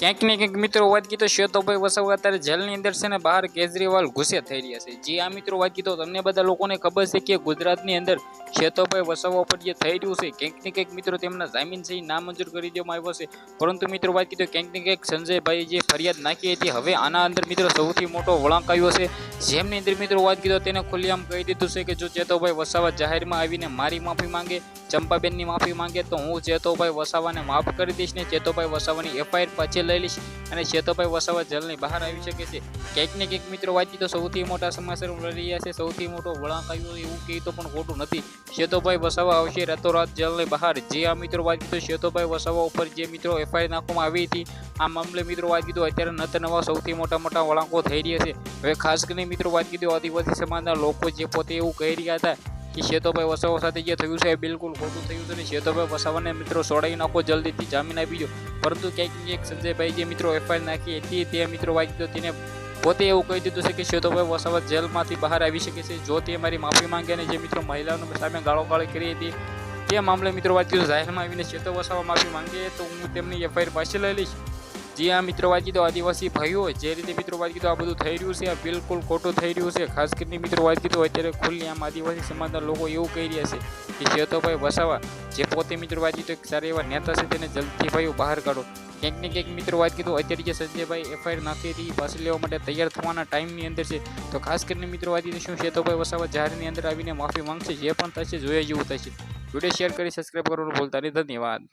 ક્યાંક ને ક્યાંક મિત્રો વાત કીધો શ્વેતોભાઈ વસાવા અત્યારે જેલની અંદર છે ને બહાર કેજરીવાલ ગુસ્સે થઈ રહ્યા છે. જે આ મિત્રો વાત કીધો તમને બધા લોકોને ખબર છે કે ગુજરાતની અંદર શ્વેતોભાઈ વસાવા ઉપર જે થઈ રહ્યું છે, ક્યાંક ને ક્યાંક મિત્રો તેમના જામીન છે નામંજૂર કરી દેવામાં આવ્યો છે. પરંતુ મિત્રો વાત કીધો ક્યાંક ને ક્યાંક સંજયભાઈ જે ફરિયાદ નાખી હતી, હવે આના અંદર મિત્રો સૌથી મોટો વળાંક આવ્યો છે. જેમની અંદર મિત્રો વાત કીધો તેને ખુલ્લેઆમ કહી દીધું છે કે જો ચેતોભાઈ વસાવા જાહેરમાં આવીને મારી માફી માંગે, ચંપાબેનની માફી માંગે, તો હું ચેતોભાઈ વસાવાને માફ કરી દઈશ ને ચેતોભાઈ વસાવાની એફઆઈઆર પાછી લઈ લઈશ. અને શેતોભાઈ વસાવા જેલની બહાર આવી શકે છે. ક્યાંક ને ક્યાંક મિત્રો વાંચી કીધો સૌથી મોટા સમાચાર મળી રહ્યા છે. સૌથી મોટો વળાંક આવ્યો એવું કહી તો પણ ખોટું નથી. શેતોભાઈ વસાવા આવશે રાતોરાત જેલની બહાર. જે આ મિત્રો વાંચી તો શેતોભાઈ વસાવા ઉપર જે મિત્રો એફઆઈઆર નાખવામાં આવી હતી, આ મામલે મિત્રો વાત કીધું અત્યારે નત નવા સૌથી મોટા મોટા વળાંકો થઈ રહ્યા છે. હવે ખાસ કરીને મિત્રો વાત કીધું આદિવાસી સમાજના લોકો જે પોતે એવું કહી રહ્યા હતા કે શ્વેતોભાઈ વસાવા સાથે જે થયું છે એ બિલકુલ ખોટું થયું છે અને ભાઈ વસાવાને મિત્રો છોડાવી નાખો જલ્દીથી, જામીન આપી દો. પરંતુ ક્યાંક ક્યાંક સંજયભાઈ જે મિત્રો એફઆઈઆર નાખી હતી, તે મિત્રો વાંચી દો તેને પોતે એવું કહી દીધું છે કે શેતોભાઈ વસાવા જેલમાંથી બહાર આવી શકે છે. જો તે મારી માફી માંગે અને જે મિત્રો મહિલાઓને સામે ગાળોગાળી કરી હતી, તે મામલે મિત્રો વાંચી દો જાહેરમાં આવીને શેતો વસાવા માફી માંગે તો હું તેમની એફઆઈઆર પાછી લઈ લઈશ. જે આ મિત્રો વાત કીધું આદિવાસી ભાઈઓ જે. રીતે મિત્રો વાત કીધું આ બધું થઈ રહ્યું છે, આ બિલકુલ ખોટું થઈ રહ્યું છે. ખાસ કરીને મિત્રો વાત કીધું અત્યારે ખુલ્લી આમ આદિવાસી સમાજના લોકો એવું કહી રહ્યા છે કે શ્વેતોભાઈ વસાવા, જે પોતે મિત્રો વાત કીધું સારા એવા નેતા છે તેને જલ્દીથી ભાઈઓ બહાર કાઢો. ક્યાંક ને ક્યાંક મિત્રો વાત કીધું અત્યારે જે સંજયભાઈ એફઆઈઆર નાખી હતી પાછી લેવા માટે તૈયાર થવાના ટાઈમની અંદર છે. તો ખાસ કરીને મિત્રો વાત કીધું શું શ્વેતોભાઈ વસાવા જાહેરની અંદર આવીને માફી માંગશે, જે પણ થશે જોયા જેવું થશે. વીડિયો શેર કરી, સબસ્ક્રાઈબ કરવાનું ભૂલતા નહીં. ધન્યવાદ.